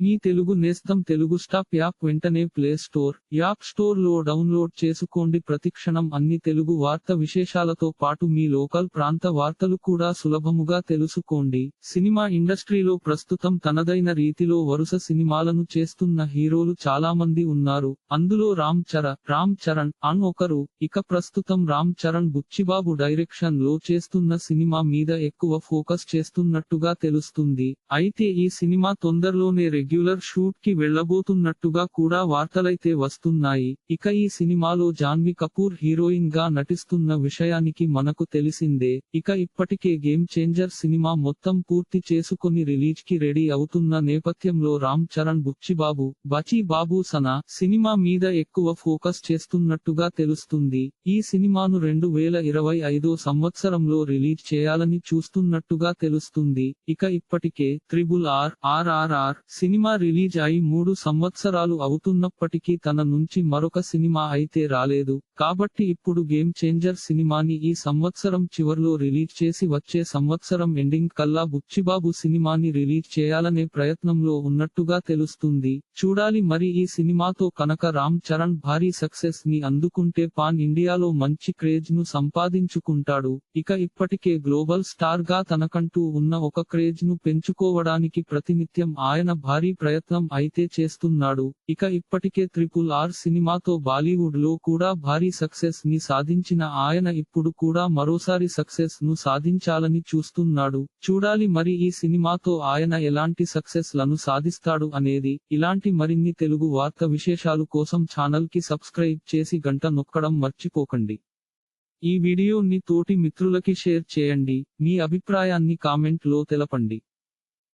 మీ తెలుగు నేస్తం Telugu stop app వెంటనే play store app స్టోర్లో డౌన్లోడ్ చేసుకోండి. ప్రతిక్షణం అన్ని తెలుగు వార్త విశేషాలతో పాటు మీ లోకల్ ప్రాంత వార్తలు కూడా సులభముగా తెలుసుకోండి. సినిమా ఇండస్ట్రీలో ప్రస్తుతం తనదైన రీతిలో వరుస సినిమాలను చేస్తున్న హీరోలు చాలా మంది ఉన్నారు. అందులో రామ్ చర రామ్ చరణ్ అన్ ఒకరు. ఇక ప్రస్తుతం రామ్ చరణ్ బుచ్చిబాబు డైరెక్షన్లో చేస్తున్న సినిమా మీద ఎక్కువ ఫోకస్ చేస్తున్నట్టుగా తెలుస్తుంది. అయితే ఈ సినిమా తొందరలోనే రెగ్యులర్ షూట్కి వెళ్ళబోతున్నట్టుగా కూడా వార్తలైతే వస్తున్నాయి. ఇక ఈ సినిమాలో జాన్వి కపూర్ హీరోయిన్గా నటిస్తున్న విషయానికి మనకు తెలిసిందే. ఇక ఇప్పటికే గేమ్ చేంజర్ సినిమా మొత్తం పూర్తి చేసుకొని రిలీజ్కి రెడీ అవుతున్న నేపథ్యంలో రామ్ చరణ్ బుచ్చిబాబు బచీ బాబు సనా సినిమా మీద ఎక్కువ ఫోకస్ చేస్తున్నట్టుగా తెలుస్తుంది. ఈ సినిమాను రెండు వేల ఇరవై ఐదో సంవత్సరంలో రిలీజ్ చేయాలని చూస్తున్నట్టుగా తెలుస్తుంది. ఇక ఇప్పటికే త్రిబుల్ ఆర్ ఆర్ఆర్ఆర్ సినిమా రిలీజ్ అయి మూడు సంవత్సరాలు అవుతున్నప్పటికీ తన నుంచి మరొక సినిమా అయితే రాలేదు. కాబట్టి ఇప్పుడు గేమ్ చేంజర్ సినిమాని ఈ సంవత్సరం చివర్లో రిలీజ్ చేసి వచ్చే సంవత్సరం ఎండింగ్ కల్లా బుచ్చిబాబు సినిమాని రిలీజ్ చేయాలనే ప్రయత్నంలో ఉన్నట్టుగా తెలుస్తుంది. చూడాలి మరి ఈ సినిమాతో కనుక రామ్ చరణ్ భారీ సక్సెస్ని అందుకుంటే పాన్ ఇండియాలో మంచి క్రేజ్ను సంపాదించుకుంటాడు. ఇక ఇప్పటికే గ్లోబల్ స్టార్గా తనకంటూ ఉన్న ఒక క్రేజ్ను పెంచుకోవడానికి ప్రతినిత్యం ఆయన భారీ భారీ ప్రయత్నం అయితే చేస్తున్నాడు. ఇక ఇప్పటికే త్రిపుల్ ఆర్ సినిమాతో బాలీవుడ్లో కూడా భారీ సక్సెస్ని సాధించిన ఆయన ఇప్పుడు కూడా మరోసారి సక్సెస్ను సాధించాలని చూస్తున్నాడు. చూడాలి మరి ఈ సినిమాతో ఆయన ఎలాంటి సక్సెస్లను సాధిస్తాడు అనేది. ఇలాంటి మరిన్ని తెలుగు వార్త విశేషాలు కోసం ఛానల్కి సబ్స్క్రైబ్ చేసి గంట నొక్కడం మర్చిపోకండి. ఈ వీడియోని తోటి మిత్రులకి షేర్ చేయండి. మీ అభిప్రాయాన్ని కామెంట్లో తెలపండి.